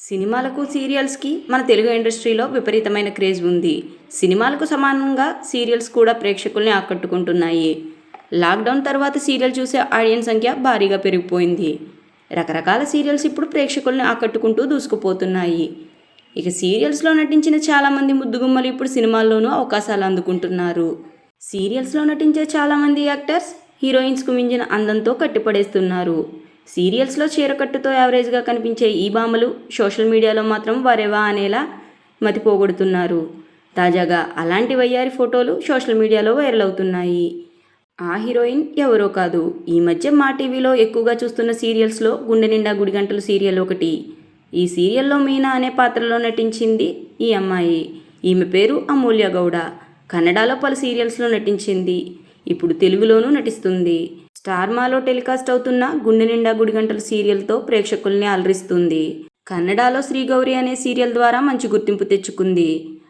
సినిమాలకు సీరియల్స్కి మన తెలుగు ఇండస్ట్రీలో విపరీతమైన క్రేజ్ ఉంది. సినిమాలకు సమానంగా సీరియల్స్ కూడా ప్రేక్షకుల్ని ఆకట్టుకుంటున్నాయి. లాక్డౌన్ తర్వాత సీరియల్ చూసే ఆడియన్స్ సంఖ్య భారీగా పెరిగిపోయింది. రకరకాల సీరియల్స్ ఇప్పుడు ప్రేక్షకుల్ని ఆకట్టుకుంటూ దూసుకుపోతున్నాయి. ఇక సీరియల్స్లో నటించిన చాలామంది ముద్దుగుమ్మలు ఇప్పుడు సినిమాల్లోనూ అవకాశాలు అందుకుంటున్నారు. సీరియల్స్లో నటించే చాలామంది యాక్టర్స్ హీరోయిన్స్కు మించిన అందంతో కట్టిపడేస్తున్నారు. సీరియల్స్లో చీరకట్టుతో యావరేజ్గా కనిపించే ఈ భామలు సోషల్ మీడియాలో మాత్రం వరెవా అనేలా మతిపోగొడుతున్నారు. తాజాగా అలాంటి వయ్యారి ఫోటోలు సోషల్ మీడియాలో వైరల్ అవుతున్నాయి. ఆ హీరోయిన్ ఎవరో కాదు. ఈ మధ్య మా టీవీలో ఎక్కువగా చూస్తున్న సీరియల్స్లో గుండె నిండా గుడిగంటలు సీరియల్ ఒకటి. ఈ సీరియల్లో మీనా అనే పాత్రలో నటించింది ఈ అమ్మాయి. ఈమె పేరు అమూల్య గౌడ. కన్నడలో పలు సీరియల్స్లో నటించింది. ఇప్పుడు తెలుగులోనూ నటిస్తుంది. స్టార్ మాలో టెలికాస్ట్ అవుతున్న గుండె నిండా గుడిగంటలు సీరియల్తో ప్రేక్షకుల్ని అలరిస్తుంది. కన్నడలో శ్రీగౌరి అనే సీరియల్ ద్వారా మంచి గుర్తింపు తెచ్చుకుంది.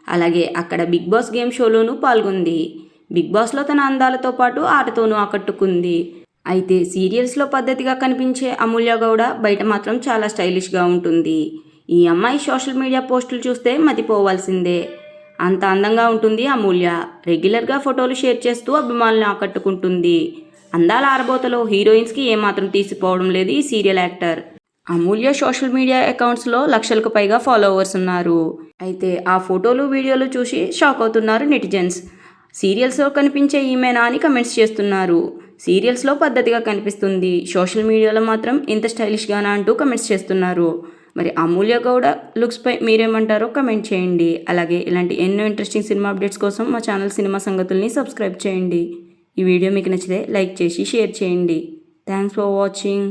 అలాగే అక్కడ బిగ్ బాస్ గేమ్ షోలోనూ పాల్గొంది. బిగ్ బాస్లో తన అందాలతో పాటు ఆటతోనూ ఆకట్టుకుంది. అయితే సీరియల్స్లో పద్ధతిగా కనిపించే అమూల్య గౌడ బయట మాత్రం చాలా స్టైలిష్గా ఉంటుంది. ఈ అమ్మాయి సోషల్ మీడియా పోస్టులు చూస్తే మతిపోవాల్సిందే. అంత అందంగా ఉంటుంది అమూల్య. రెగ్యులర్గా ఫోటోలు షేర్ చేస్తూ అభిమానులను ఆకట్టుకుంటుంది. అందాల ఆరబోతలో హీరోయిన్స్కి ఏమాత్రం తీసిపోవడం లేదు ఈ serial actor. Amulya social media అకౌంట్స్లో లక్షలకు పైగా ఫాలోవర్స్ ఉన్నారు. అయితే ఆ ఫోటోలు వీడియోలు చూసి షాక్ అవుతున్నారు నెటిజన్స్. సీరియల్స్లో కనిపించే ఈమెనా అని కమెంట్స్ చేస్తున్నారు. సీరియల్స్లో పద్ధతిగా కనిపిస్తుంది. సోషల్ మీడియాలో మాత్రం ఇంత స్టైలిష్గానా అంటూ కమెంట్స్ చేస్తున్నారు. మరి అమూల్య గౌడ లుక్స్పై మీరేమంటారో కమెంట్ చేయండి. అలాగే ఇలాంటి ఎన్నో ఇంట్రెస్టింగ్ సినిమా అప్డేట్స్ కోసం మా ఛానల్ సినిమా సంగతుల్ని సబ్స్క్రైబ్ చేయండి. ఈ వీడియో మీకు నచ్చితే లైక్ చేసి షేర్ చేయండి. Thanks for watching